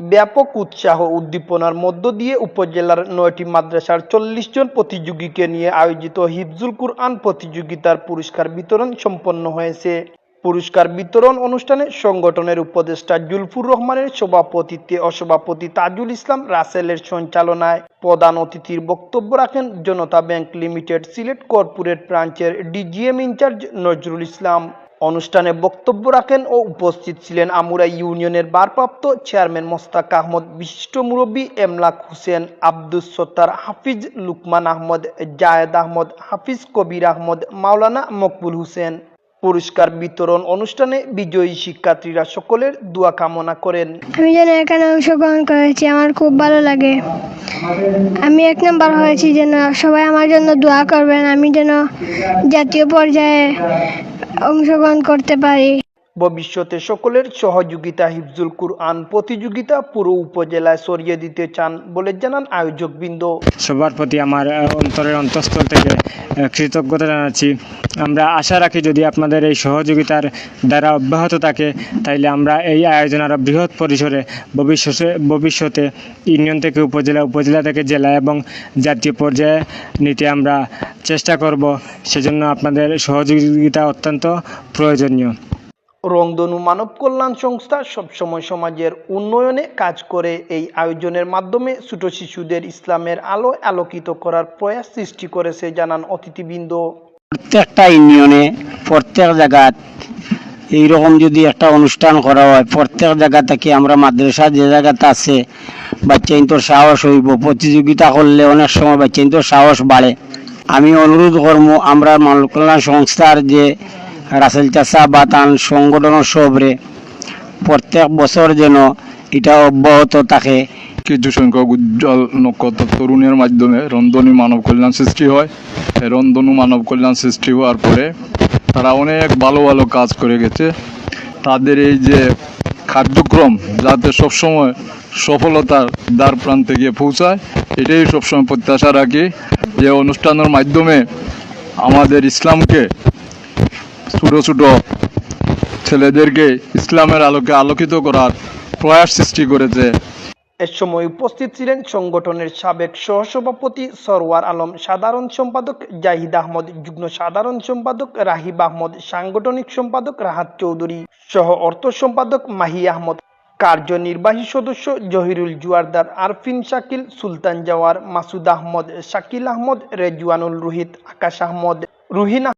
ব্যাপক উৎসাহ উদ্দীপনার মধ্য দিয়ে উপজেলার নয়টি মাদ্রাসার চল্লিশ জন প্রতিযোগীকে নিয়ে আয়োজিত হিফজুল কুরআন প্রতিযোগিতার পুরস্কার বিতরণ সম্পন্ন হয়েছে। পুরস্কার বিতরণ অনুষ্ঠানে সংগঠনের উপদেষ্টা জুলফুর রহমানের সভাপতিত্বে অসভাপতি তাজুল ইসলাম রাসেলের সঞ্চালনায় প্রধান অতিথির বক্তব্য রাখেন Janata bank limited Sylhet corporate ব্রাঞ্চের ডিজিএম ইনচার্জ নজরুল ইসলাম। অনুষ্ঠানে বক্তব্য রাখেন ও উপস্থিত ছিলেন আমুরা ইউনিয়নের ভারপ্রাপ্ত চেয়ারম্যান মোস্তাক আহমদ, বিশিষ্ট মুরব্বী এমলাক হোসেন, আব্দুস সত্তার হাফিজ লুকমান আহমদ, জায়েদ আহমদ, হাফিজ কবির আহমদ, মাওলানা মকবুল হোসেন। পুরস্কার বিতরণ অনুষ্ঠানে বিজয়ী শিক্ষার্থীরা সকলের দোয়া কামনা করেন। আমি যেন এখানে অংশগ্রহণ করেছি, আমার খুব ভালো লাগে। আমি এক নম্বর হয়েছি যেন সবাই আমার জন্য দোয়া করবেন, আমি যেন জাতীয় পর্যায়ে অংশগ্রহণ করতে পারি। ভবিষ্যতে সকলের সহযোগিতা হিফজুল কুরআন প্রতিযোগিতা পুরো উপজেলায় ছড়িয়ে দিতে চান বলে জানান আয়োজকবৃন্দ। সবার প্রতি আমার অন্তরের অন্তঃস্থল থেকে কৃতজ্ঞতা জানাচ্ছি। আমরা আশা রাখি যদি আপনাদের এই সহযোগিতার দ্বারা অব্যাহত থাকে, তাইলে আমরা এই আয়োজন আরও বৃহৎ পরিসরে ভবিষ্যতে ভবিষ্যতে ইউনিয়ন থেকে উপজেলা উপজেলা থেকে জেলা এবং জাতীয় পর্যায়ে নিতে আমরা চেষ্টা করব। সেজন্য আপনাদের সহযোগিতা অত্যন্ত প্রয়োজনীয়। রংধনু মানব কল্যাণ সংস্থা সবসময় সমাজের উন্নয়নে কাজ করে এই আয়োজনের মাধ্যমে ছোট শিশুদের ইসলামের আলো আলোকিত করার প্রয়াস সৃষ্টি করেছে, জানান অতিথিবৃন্দ। প্রত্যেকটা ইউনিয়নে, প্রত্যেক জায়গাত এইরকম যদি একটা অনুষ্ঠান করা হয়, প্রত্যেক জায়গা থেকে আমরা মাদ্রাসা যে জায়গাতে আছে বাচ্চা তোর সাহস হইব। প্রতিযোগিতা করলে অনেক সময় বাচ্চা তোর সাহস বাড়ে। আমি অনুরোধ করব, আমরা মানব কল্যাণ সংস্থার যে রাসেল চাষা বা তান সংগঠনের সবরে প্রত্যেক বছর যেন এটা অব্যাহত থাকে। কিছু সংখ্যক উজ্জ্বল নক্ষত্র তরুণের মাধ্যমে রন্ধনী মানব কল্যাণ সৃষ্টি হয়। রন্ধনু মানব কল্যাণ সৃষ্টি হওয়ার পরে তারা অনেক ভালো ভালো কাজ করে গেছে। তাদের এই যে কার্যক্রম যাতে সবসময় সফলতার দ্বার প্রান্তে গিয়ে পৌঁছায়, এটাই সবসময় প্রত্যাশা রাখি। যে অনুষ্ঠানের মাধ্যমে আমাদের ইসলামকে ছোটো ছোটো ছেলেদেরকে ইসলামের আলোকে আলোকিত করার প্রয়াস সৃষ্টি করেছে। এ সময় উপস্থিত ছিলেন সংগঠনের সাবেক সহসভাপতি সরওয়ার আলম, সাধারণ সম্পাদক জাহিদ আহমদ, যুগ্ম সাধারণ সম্পাদক রাহিব আহমদ, সাংগঠনিক সম্পাদক রাহাত চৌধুরী সহ অর্থ সম্পাদক মাহি আহমদ, কার্যনির্বাহী সদস্য জহিরুল জুয়ারদার, আরফিন শাকিল, সুলতান জাওয়ার, মাসুদ আহমদ, শাকিল আহমদ, রেজওয়ানুল রোহিত, আকাশ আহমদ, রুহিন